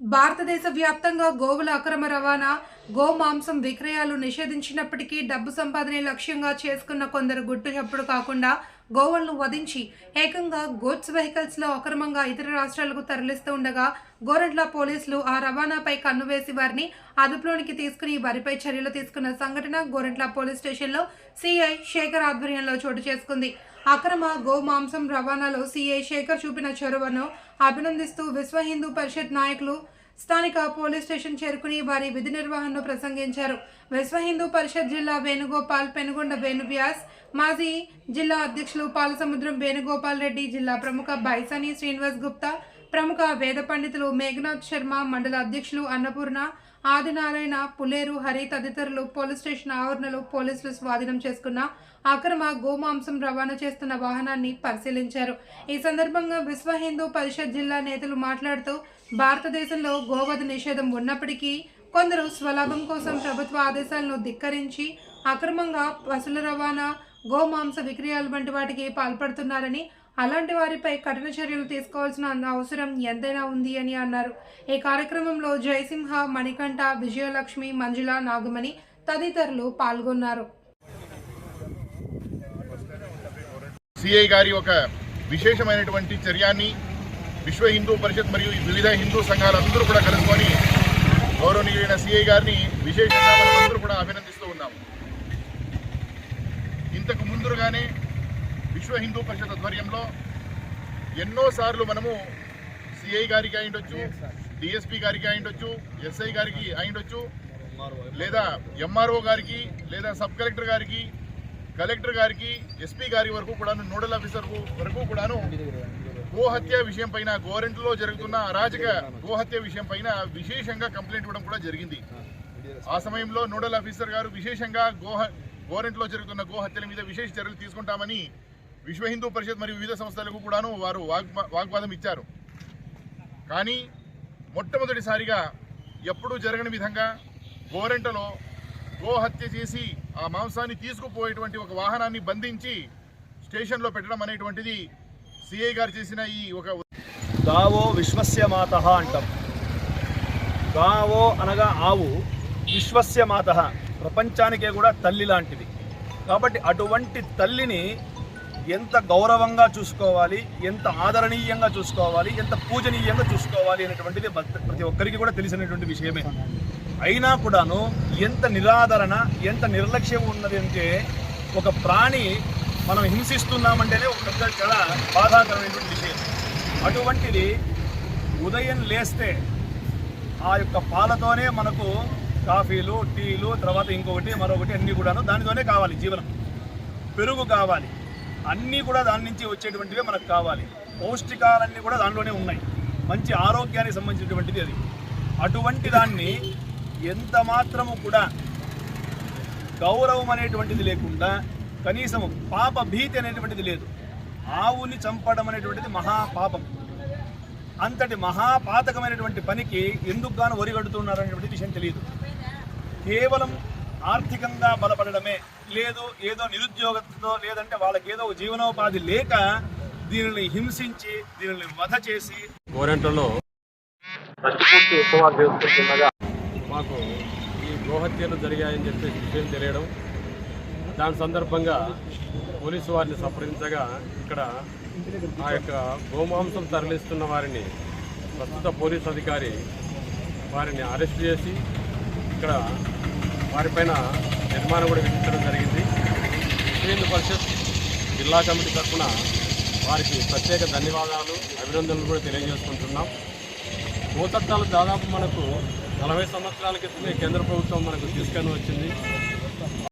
భారతదేశ వ్యాప్తంగా గోవుల అక్రమ రవాణా గోమాంసం విక్రయాలు నిషేధించినప్పటికీ డబ్బు సంపాదనే లక్ష్యంగా చేసుకున్న కొందరు గుట్టు చప్పుడు కాకుండా గోవులను వధించి ఏకంగా గోడ్స్ వెహికల్స్లో అక్రమంగా ఇతర రాష్ట్రాలకు తరలిస్తూ ఉండగా గోరంట్ల పోలీసులు ఆ రవాణాపై కన్ను వేసి వారిని అదుపులోనికి తీసుకుని వారిపై చర్యలు తీసుకున్న సంఘటన గోరంట్ల పోలీస్ స్టేషన్లో సిఐ శేఖర్ ఆధ్వర్యంలో చోటు చేసుకుంది. అక్రమ గోమాంసం రవాణాలో సిఐ శేఖర్ చూపిన చొరవను అభినందిస్తూ విశ్వ హిందూ పరిషత్ నాయకులు స్థానిక పోలీస్ స్టేషన్ చేరుకుని వారి విధి నిర్వహణను ప్రసంగించారు. విశ్వ హిందూ పరిషత్ జిల్లా వేణుగోపాల్ పెనుగొండ వేణువ్యాస్ మాజీ జిల్లా అధ్యక్షులు పాలసముద్రం వేణుగోపాల్ రెడ్డి జిల్లా ప్రముఖ బైసాని శ్రీనివాస్ గుప్తా ప్రముఖ వేద పండితులు మేఘనాథ్ శర్మ మండల అధ్యక్షులు అన్నపూర్ణ ఆదినారాయణ పులేరు హరి తదితరులు పోలీస్ స్టేషన్ ఆవరణలో పోలీసులు స్వాధీనం చేసుకున్న అక్రమ గోమాంసం రవాణా చేస్తున్న వాహనాన్ని పరిశీలించారు. ఈ సందర్భంగా విశ్వ హిందూ పరిషత్ జిల్లా నేతలు మాట్లాడుతూ భారతదేశంలో గోవధ నిషేధం ఉన్నప్పటికీ కొందరు స్వలాభం కోసం ప్రభుత్వ ఆదేశాలను ధిక్కరించి అక్రమంగా పశువుల రవాణా గోమాంస విక్రయాలు వంటి వాటికి పాల్పడుతున్నారని అలాంటి వారిపై కఠిన చర్యలు తీసుకోవాల్సిన అవసరం ఎంతైనా ఉంది అని అన్నారు. ఈ కార్యక్రమంలో జయసింహ మణికంఠ విజయలక్ష్మి మంజుల నాగమణి తదితరులు పాల్గొన్నారు. సిఐ గారి ఒక విశేషమైనటువంటి చర్యాన్ని విశ్వ హిందూ పరిషత్ మరియు వివిధ హిందూ సంఘాలందరూ కూడా కలుసుకొని గౌరవనీయులైన సిఐ గారిని విశేషంగా కూడా అభినందిస్తూ ఉన్నాము. ఇంతకు ముందుగానే విశ్వ హిందూ పరిషత్ ఆధ్వర్యంలో ఎన్నోసార్లు మనము సిఐ గారికి అయిండొచ్చు డిఎస్పి గారికి అయిండొచ్చు ఎస్ఐ గారికి అయిండొచ్చు లేదా ఎంఆర్ఓ గారికి లేదా సబ్ కలెక్టర్ గారికి కలెక్టర్ గారికి ఎస్పీ గారి వరకు కూడాను నోడల్ ఆఫీసర్ వరకు కూడాను గోహత్య విషయం పైన గోరెంట్లో జరుగుతున్న అరాజక గోహత్య విషయం పైన విశేషంగా కంప్లైంట్ ఇవ్వడం కూడా జరిగింది. ఆ సమయంలో నోడల్ ఆఫీసర్ గారు విశేషంగా గోహ గోరెంట్లో జరుగుతున్న గోహత్యల మీద విశేష చర్యలు తీసుకుంటామని విశ్వ హిందూ పరిషత్ మరియు వివిధ సంస్థలకు కూడాను వారు వాగ్వా వాగ్వాదం ఇచ్చారు. కానీ మొట్టమొదటిసారిగా ఎప్పుడూ జరగని విధంగా గోరెంటలో గోహత్య చేసి ఆ మాంసాన్ని తీసుకుపోయేటువంటి ఒక వాహనాన్ని బంధించి స్టేషన్లో పెట్టడం అనేటువంటిది సిఐ గారు చేసిన ఈ ఒక గావో విశ్వస్య మాత అంటాం. గావో అనగా ఆవు విశ్వస్య మాత. ప్రపంచానికే కూడా తల్లి లాంటిది. కాబట్టి అటువంటి తల్లిని ఎంత గౌరవంగా చూసుకోవాలి ఎంత ఆదరణీయంగా చూసుకోవాలి ఎంత పూజనీయంగా చూసుకోవాలి అనేటువంటిది ప్రతి- ఒక్కరికి కూడా తెలిసినటువంటి విషయమే. అయినా కూడాను ఎంత నిరాదరణ ఎంత నిర్లక్ష్యం ఉన్నది అంటే ఒక ప్రాణి మనం హింసిస్తున్నామంటేనే ఒక పెద్ద చాలా బాధాకరమైనటువంటి విషయం. అటువంటిది ఉదయం లేస్తే ఆ యొక్క పాలతోనే మనకు కాఫీలు టీలు తర్వాత ఇంకొకటి మరొకటి అన్నీ కూడాను దానితోనే కావాలి జీవనం. పెరుగు కావాలి. అన్నీ కూడా దాని నుంచి వచ్చేటువంటివే మనకు కావాలి. పౌష్టికాలన్నీ కూడా దానిలోనే ఉన్నాయి. మంచి ఆరోగ్యానికి సంబంధించినటువంటిది అది. అటువంటి దాన్ని ఎంత మాత్రము కూడా గౌరవం అనేటువంటిది లేకుండా కనీసం పాప భీతి అనేటువంటిది లేదు. ఆవుని చంపడం అనేటువంటిది మహాపాపం. అంతటి మహాపాతకమైనటువంటి పనికి ఎందుకు గాను ఒరిగడుతున్నారు అనేటువంటి విషయం తెలియదు. కేవలం ఆర్థికంగా బలపడడమే లేదు ఏదో నిరుద్యోగంతో లేదంటే వాళ్ళకి ఏదో ఒక జీవనోపాధి లేక దీనిని హింసించి దీనిని వధ చేసి గోరెంటలో మాకు ఈ గోహత్యలు జరిగాయని చెప్పేసి విషయం తెలియడం దాని సందర్భంగా పోలీసు వారిని సంప్రదించగా ఇక్కడ ఆ యొక్క గోమాంసం తరలిస్తున్న వారిని ప్రస్తుత పోలీసు అధికారి వారిని అరెస్ట్ చేసి ఇక్కడ వారిపైన నిర్మాణం కూడా విధించడం జరిగింది. విశ్వ పరిషత్ జిల్లా కమిటీ తరఫున వారికి ప్రత్యేక ధన్యవాదాలు అభినందనలు కూడా తెలియజేసుకుంటున్నాం. భూతత్వాలు దాదాపు మనకు నలభై సంవత్సరాల క్రితమే కేంద్ర ప్రభుత్వం మనకు తీసుకొని వచ్చింది.